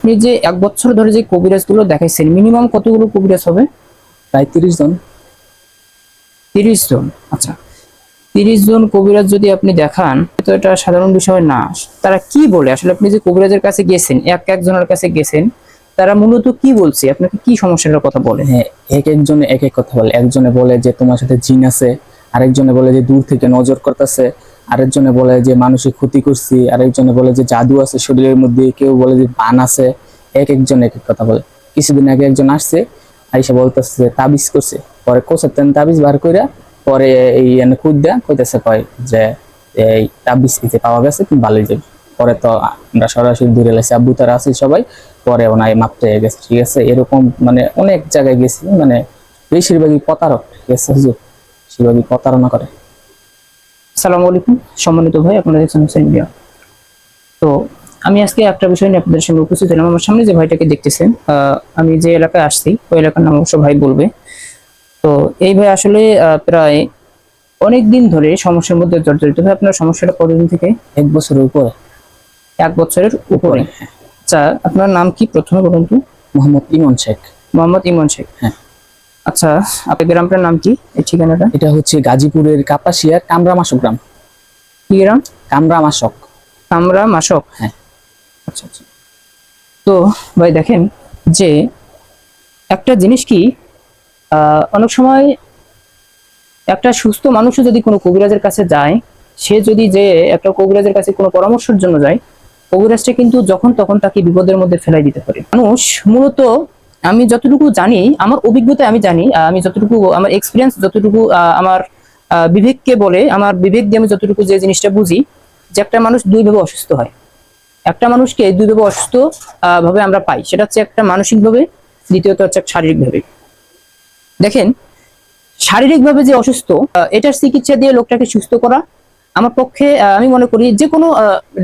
আপনি যে এক বছর ধরে যে কবিরাজগুলো দেখাইছেন মিনিমাম কতগুলো কবিরাজ হবে? প্রায় তিরিশ জন। তিরিশ জন? আচ্ছা। তিরিশ জন কবিরাজ যদি আপনি দেখান তো এটা সাধারণ বিষয় না। তারা কি বলে? আসলে আপনি যে কবিরাজের কাছে গেছেন এক একজনের কাছে গেছেন তারা মূলত কি বলছে? আপনাকে কি সমস্যাটার কথা বলে? হ্যাঁ এক একজনে এক এক কথা বলে। একজনে বলে যে তোমার সাথে জিন আছে। আরেকজনে বলে যে দূর থেকে নজর করতেছে, আরেকজনে বলে যে মানুষের ক্ষতি করছি, আরেকজনে বলে যে জাদু আছে শরীরের মধ্যে, কেউ বলে যে বান আছে, এক একজন এক এক কথা বলে। কিছুদিন আগে একজন আসছে, আইসা বলতেছে তাবিজ করছে। পরে কোথার তেন তাবিজ বার কইরা পরে এই খুদ দেয়া। কইতেছে কয় যে, এই তাবিজ দিতে পাওয়া গেছে, তুমি ভালোই যাবে পরে তো আমরা সরাসরি দূরে এলাইছি আব্বু তারা আছে সবাই। পরে ওনায় মাপতে গেছে, ঠিক আছে। এরকম মানে অনেক জায়গায় গেছি মানে বেশিরভাগই প্রতারক, ঠিক আছে হুজুর? বেশিরভাগই প্রতারণা করে। সালাম আলাইকুম সম্মানিত ভাই আপনারা দেখছেন হোসেন মিডিয়া। তো আমি আজকে একটা বিষয় নিয়ে আপনাদের সঙ্গে উপস্থিত হলাম। আমার সামনে যে ভাইটাকে দেখতেছেন আমি যে এলাকায় আসছি ওই এলাকার নাম অবশ্য ভাই বলবে। তো এই ভাই আসলে আহ, প্রায় অনেক দিন ধরে সমস্যার মধ্যে জর্জরিত। ভাই আপনার সমস্যাটা কতদিন থেকে? এক বছরের উপরে। এক বছরের উপরে। আচ্ছা আপনার নাম কি প্রথমে বলুন তো? মোহাম্মদ ইমন শেখ। মোহাম্মদ ইমন শেখ। হ্যাঁ। আচ্ছা আপনার গ্রামটার নাম কি? এই ঠিকানাটা? এটা হচ্ছে গাজীপুরের কাপাসিয়ার কামরামাসক গ্রাম। কি গ্রাম? কামরামাসক। আমরা মাসক হ্যাঁ। আচ্ছা আচ্ছা। তো ভাই দেখেন যে একটা জিনিস কি অনেক সময় একটা সুস্থ মানুষও যদি কোনো কবিরাজের কাছে যায় সে যদি যে একটা কবিরাজের কাছে কোনো পরামর্শের জন্য যায় কবিরাজটা কিন্তু যখন তখন তাকে বিপদের মধ্যে ফেলাই দিতে পারে। মানুষ মূলত আমি যতটুকু জানি, আমার অভিজ্ঞতা আমি জানি আমি যতটুকু, আমার এক্সপিরিয়েন্স যতটুকু আমার বিবেককে বলে, আমার বিবেক দিয়ে আমি যতটুকু যে জিনিসটা বুঝি, যে একটা মানুষ দুইভাবে অসুস্থ হয়। একটা মানুষকে দুইভাবে অসুস্থ ভাবে আমরা পাই। সেটা হচ্ছে একটা মানসিকভাবে, দ্বিতীয়ত হচ্ছে শারীরিকভাবে। দেখেন, শারীরিকভাবে যে অসুস্থ এটার চিকিৎসা দিয়ে লোকটাকে সুস্থ করা, আমার পক্ষে আমি মনে করি যে কোনো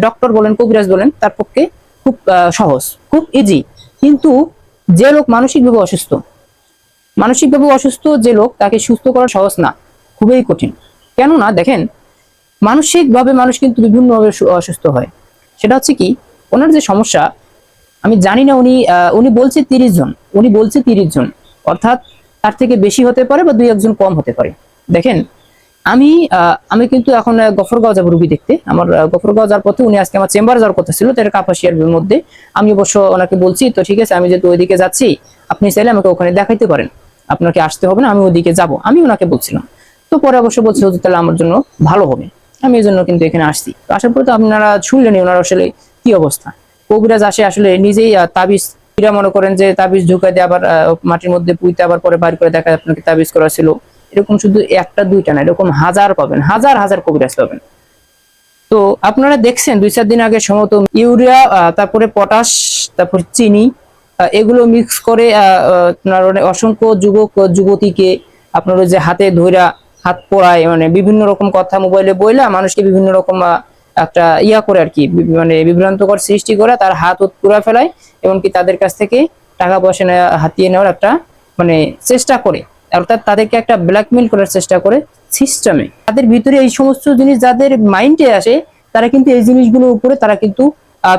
ডক্টর বলেন, কবিরাজ বলেন, তার পক্ষে খুব সহজ, খুব ইজি কিন্তু যে লোক মানসিকভাবে অসুস্থ মানসিকভাবে অসুস্থ যে লোক তাকে সুস্থ করা সহজ না, খুবই কঠিন। কেননা দেখেন, মানসিকভাবে মানুষ কিন্তু বিভিন্নভাবে অসুস্থ হয়। সেটা হচ্ছে কি, ওনার যে সমস্যা, আমি জানি না উনি উনি বলছে তিরিশ জন, উনি বলছে তিরিশ জন, অর্থাৎ তার থেকে বেশি হতে পারে বা দুই একজন কম হতে পারে। দেখেন আমি আমি কিন্তু এখন গফরগাঁও যাব রুগী দেখতে। আমার গফরগাঁও যাওয়ার পথে উনি আজকে আমার চেম্বার যাওয়ার কথা ছিল তার কাপাসিয়ার মধ্যে। আমি অবশ্য ওনাকে বলছি, তো ঠিক আছে, আমি যেহেতু ওইদিকে যাচ্ছি, আপনি চাইলে আমাকে ওখানে দেখাইতে পারেন। আপনাকে আসতে হবে না, আমি ওইদিকে যাব। আমি ওনাকে বলছিলাম। তো পরে অবশ্য বলছে, হুজুর, তাহলে আমার জন্য ভালো হবে। আমি এই জন্য কিন্তু এখানে আসছি। তো আসার পরে তো আপনারা শুনলেনই ওনার আসলে কি অবস্থা। কবিরাজ আসে আসলে নিজেই তাবিজ মনে করেন যে তাবিজ ঢুকাই দিয়ে আবার মাটির মধ্যে পুঁতে আবার পরে বার করে দেখা আপনাকে তাবিজ করা ছিল। এরকম শুধু একটা, দুইটা না, এরকম হাজার পাবেন, হাজার হাজার কবিরাজ পাবেন। তো আপনারা দেখছেন, দুই, চার দিন আগে সম্ভবত ইউরিয়া তারপরে পটাশ, তারপর চিনি এগুলো মিক্স করে আপনার অসংখ্য যুবক, যুবতীকে আপনার যে হাতে ধইরা হাত পোড়ায় মানে বিভিন্ন রকম কথা মোবাইলে বইলা মানুষকে বিভিন্ন রকম একটা ইয়া করে আর কি মানে বিভ্রান্তকর সৃষ্টি করে তার হাত পুরা ফেলায় এমনকি তাদের কাছ থেকে টাকা পয়সা হাতিয়ে নেওয়ার একটা মানে চেষ্টা করে। অর্থাৎ তাদেরকে একটা ব্ল্যাকমেল করার চেষ্টা করে সিস্টেমে তাদের ভিতরে এই সমস্ত জিনিস যাদের মাইন্ডে আসে, তারা কিন্তু এই জিনিসগুলোর উপরে তারা কিন্তু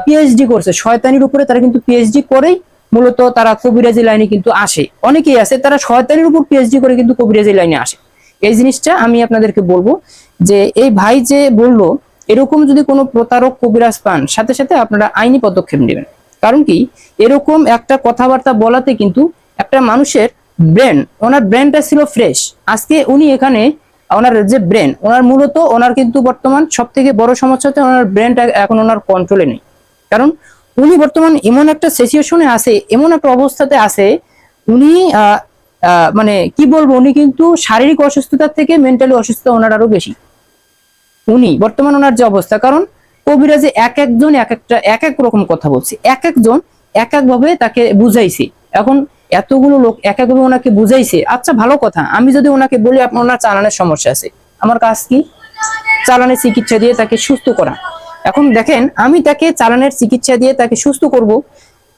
পিএইচডি করছে। শয়তানির উপরে তারা কিন্তু পিএইচডি করেই মূলত তারা কবিরাজি লাইনে কিন্তু আসে। অনেকেই আছে, তারা শয়তানির উপর পিএইচডি করে কিন্তু কবিরাজি লাইনে আসে। এই জিনিসটা আমি আপনাদেরকে বলব যে, এই ভাই যে বলল, এরকম যদি কোনো প্রতারক, কবিরাজ পান, সাথে সাথে আপনারা আইনি পদক্ষেপ নেবেন। কারণ কি? এরকম একটা কথাবার্তা বলাতে কিন্তু একটা মানুষের ব্রেন ওনার ব্রেনটা ছিল ফ্রেশ আজকে উনি এখানে ওনার যে ব্রেন ওনার মূলত ওনার কিন্তু বর্তমান সব থেকে বড় সমস্যা হচ্ছে ওনার ব্রেনটা এখন ওনার কন্ট্রোলে নেই। কারণ উনি বর্তমান এমন একটা সিচুয়েশনে আছে, এমন একটা অবস্থাতে আছে, উনি মানে কি বলব, উনি কিন্তু শারীরিক অসুস্থতার থেকে মেন্টালি অসুস্থতা ওনার আরও বেশি। উনি বর্তমান ওনার যে অবস্থা, কারণ কবিরাজে এক একজন এক একটা, এক এক রকম কথা বলছে। এক একজন এক এক ভাবে তাকে বুঝাইছে। এখন এতগুলো লোক, এক একভাবে ওনাকে বুঝাইছে। আচ্ছা ভালো কথা। আমি যদি ওনাকে বলি, আপনার ওনার চালানের সমস্যা আছে। আমার কাজ কি? চালানের চিকিৎসা দিয়ে তাকে সুস্থ করা। এখন দেখেন, আমি তাকে চালানের চিকিৎসা দিয়ে তাকে সুস্থ করব।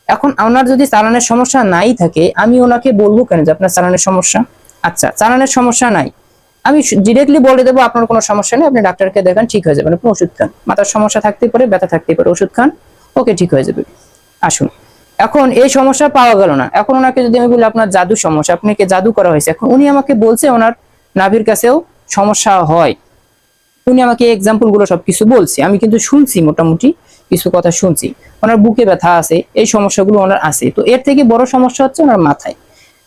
এখন ওনার যদি চালানের সমস্যা নাই থাকে, আমি ওনাকে বলব কেন যে আপনার চালানের সমস্যা? আচ্ছা চালানের সমস্যা নাই। আমি ডিরেক্টলি বলে দেবো, আপনার কোনো সমস্যা নেই। আপনি ডাক্তারকে দেখান, ঠিক হয়ে যাবে। আপনি ওষুধ খান। মাথার সমস্যা থাকতে পারে, ব্যথা থাকতে পারে। ওষুধ খান, ওকে, ঠিক হয়ে যাবে। আসুন। এখন এই সমস্যা পাওয়া গেল না। এখন ওনাকে যদি আমি বলি, আপনার জাদু সমস্যা আপনাকে জাদু করা হয়েছে? এখন উনি আমাকে বলছে, ওনার নাভির কাছেও সমস্যা হয়। উনি আমাকে এক্সাম্পলগুলো সবকিছু বলছে। আমি কিন্তু শুনছি মোটামুটি, কিছু কথা শুনছি। ওনার বুকে ব্যথা আছে, এই সমস্যাগুলো ওনার আছে। তো এর থেকে বড় সমস্যা হচ্ছে ওনার মাথায়।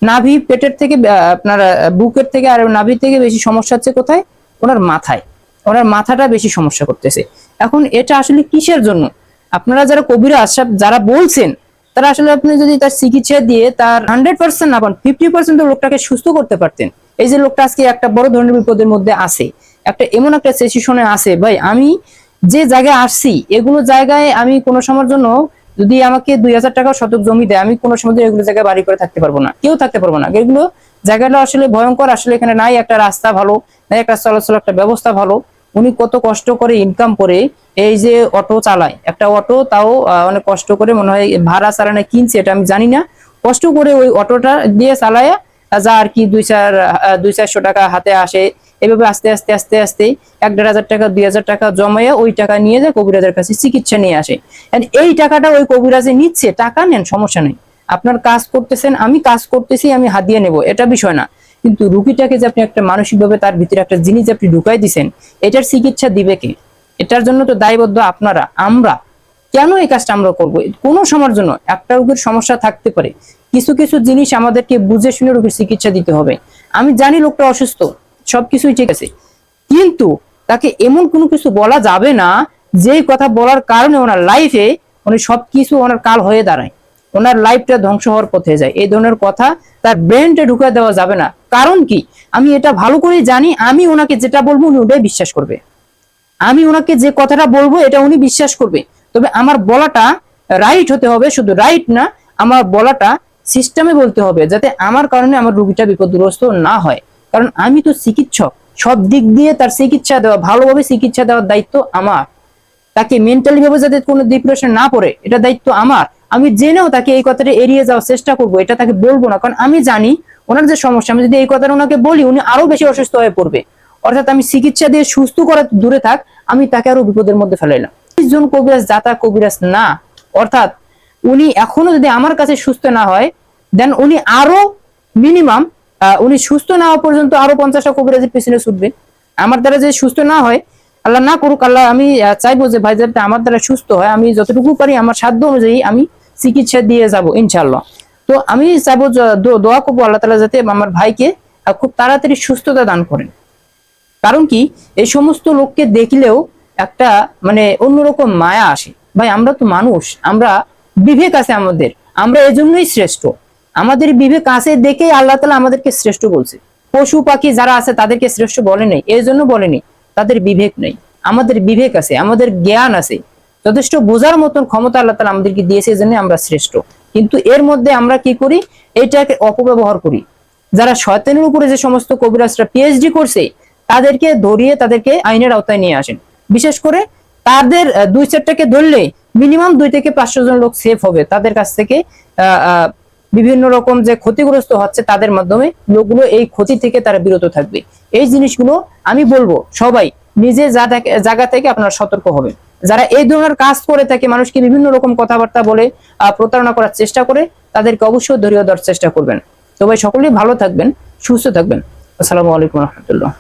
নাভি পেটের থেকে আপনার বুকের থেকে আর নাভির থেকে বেশি সমস্যা হচ্ছে কোথায়? ওনার মাথায়। ওনার মাথাটা বেশি সমস্যা করতেছে। এখন এটা আসলে কিসের জন্য? আপনারা যারা কবিরা আশাব যারা বলছেন তারা আসলে আপনি যদি তার চিকিৎসা দিয়ে তার হান্ড্রেড পার্সেন্ট না পান ফিফটি পার্সেন্ট লোকটাকে সুস্থ করতে পারতেন। এই যে লোকটা আজকে একটা বড় ধরনের বিপদের মধ্যে আছে, একটা এমন একটা সেশনে আছে, ভাই, আমি যে জায়গায় আসছি, এগুলো জায়গায় আমি কোনো সময়ের জন্য যদি আমাকে দুই হাজার টাকা শতক জমি দেয়, আমি কোনো সময় এগুলো জায়গায় বাড়ি করে থাকতে পারব না, কেউ থাকতে পারব না। এগুলো জায়গাটা আসলে ভয়ঙ্কর, আসলে এখানে নাই একটা রাস্তা ভালো, নাই একটা চলাচল একটা ব্যবস্থা ভালো। উনি কত কষ্ট করে ইনকাম করে এই যে অটো চালায়। একটা অটো তাও অনেক কষ্ট করে মনে হয় ভাড়া চালানো কিনছে এটা আমি জানি না। কষ্ট করে ওই অটোটা দিয়ে চালায় যা আর কি দুই চার দুই চারশো টাকা হাতে আসে। এভাবে আস্তে আস্তে আস্তে আস্তে এক দেড় হাজার টাকা, দুই হাজার টাকা জমাইয়া ওই টাকা নিয়ে যায় কবিরাজের কাছে চিকিৎসা নিয়ে আসে। এই টাকাটা ওই কবিরাজে নিচ্ছে, টাকা নেন, সমস্যা নেই। আপনার কাজ করতেছেন, আমি কাজ করতেছি, আমি হাতিয়ে নেব, এটা বিষয় না। কিন্তু রুগীটাকে যে আপনি একটা মানসিকভাবে তার ভিতরে একটা জিনিস আপনি ঢুকাই দিছেন, এটার চিকিৎসা দিবে কে? এটার জন্য তো দায়বদ্ধ আপনারা, আমরা। কেন এই কাজটা আমরা করব? কোনো সময়ের জন্য একটা রোগীর সমস্যা থাকতে পারে। কিছু কিছু জিনিস আমাদেরকে বুঝে শুনে রোগীর চিকিৎসা দিতে হবে। আমি জানি লোকটা অসুস্থ, সবকিছুই ঠিক আছে। কিন্তু তাকে এমন কোনো কিছু বলা যাবে না, যেই কথা বলার কারণে ওনার লাইফে উনি সবকিছু ওনার কাল হয়ে দাঁড়ায়। ওনার লাইফটা ধ্বংস হওয়ার পথে যায়। এই ধরনের কথা তার ব্রেনটা ঢুকে দেওয়া যাবে না। কারণ কি? আমি এটা ভালো করে জানি, আমি ওনাকে যেটা বলব উনি ওটাই বিশ্বাস করবে। আমি ওনাকে যে কথাটা বলব এটা উনি বিশ্বাস করবে। তবে আমার বলাটা রাইট হতে হবে, শুধু রাইট না, আমার বলাটা সিস্টেমে বলতে হবে যাতে আমার কারণে আমার রুগীটা বিপদগ্রস্ত না হয়। কারণ আমি তো চিকিৎসক, সব দিক দিয়ে তার চিকিৎসা দেওয়া, ভালোভাবে চিকিৎসা দেওয়ার দায়িত্ব আমার। তাকে মেন্টালি ভাবে যাতে কোনো ডিপ্রেশন না পড়ে, এটা দায়িত্ব আমার। আমি জেনেও তাকে এই কথাটা এড়িয়ে যাওয়ার চেষ্টা করব, এটা তাকে বলব না। কারণ আমি জানি ওনার যে সমস্যা, আমি যদি এই কথাটা ওনাকে বলি, উনি আরও বেশি অসুস্থ হয়ে পড়বে। অর্থাৎ আমি চিকিৎসা দিয়ে সুস্থ করা দূরে থাক, আমি তাকে আরও বিপদের মধ্যে ফেলাইলাম। জন কবিরাজ, যাতা কবিরাজ না। অর্থাৎ উনি এখনও যদি আমার কাছে সুস্থ না হয় দেন উনি আরও মিনিমাম উনি সুস্থ না হওয়া পর্যন্ত আরও পঞ্চাশটা কবিরাজের পিছনে ছুটবে। আমার দ্বারা যে সুস্থ না হয়, আল্লাহ না করুক, আল্লাহ আমি চাইব যে ভাই, যাতে আমার দ্বারা সুস্থ হয়, আমি যতটুকু পারি, আমার সাধ্য অনুযায়ী আমি চিকিৎসা দিয়ে যাব ইনশাল্লাহ তো আমি চাইব দোয়া করব আল্লাহ তালা যাতে আমার ভাইকে খুব তাড়াতাড়ি সুস্থতা দান করেন। কারণ কি, এই সমস্ত লোককে দেখলেও একটা মানে অন্যরকম মায়া আসে। ভাই, আমরা তো মানুষ, আমরা বিবেক আছে আমাদের, আমরা এজন্যই শ্রেষ্ঠ। আমাদের বিবেক আছে দেখেই আল্লাহ তালা আমাদেরকে শ্রেষ্ঠ বলছে। পশু পাখি যারা আছে তাদেরকে শ্রেষ্ঠ বলে নেই এই জন্য বলেনি তাদের বিবেক নেই। আমাদের বিবেক আছে, আমাদের জ্ঞান আছে যথেষ্ট বোঝার মতন ক্ষমতা আল্লাহ তালা আমাদেরকে দিয়েছে জন্য আমরা শ্রেষ্ঠ। কিন্তু এর মধ্যে আমরা কি করি? এটাকে অপব্যবহার করি। যারা শয়তানের উপরে যে সমস্ত কবিরাজরা পিএইচডি করছে, তাদেরকে ধরিয়ে তাদেরকে আইনের আওতায় নিয়ে আসেন। বিশেষ করে তাদের দুই চারটাকে ধরলে মিনিমাম দুই থেকে পাঁচশো জন লোক সেফ হবে। তাদের কাছ থেকে বিভিন্ন রকম যে ক্ষতিগ্রস্ত হচ্ছে, তাদের মাধ্যমে লোকগুলো এই ক্ষতি থেকে তারা বিরত থাকবে। এই জিনিসগুলো আমি বলব, সবাই নিজে জায়গা থেকে আপনারা সতর্ক হবেন। যারা এই ধরনের কাজ করে থাকে, মানুষকে বিভিন্ন রকম কথাবার্তা বলে প্রতারণা করার চেষ্টা করে, তাদেরকে অবশ্যই ধরিয়ে দেওয়ার চেষ্টা করবেন। তবে সকলেই ভালো থাকবেন, সুস্থ থাকবেন। আসসালামু আলাইকুম রহমতুল্লাহ।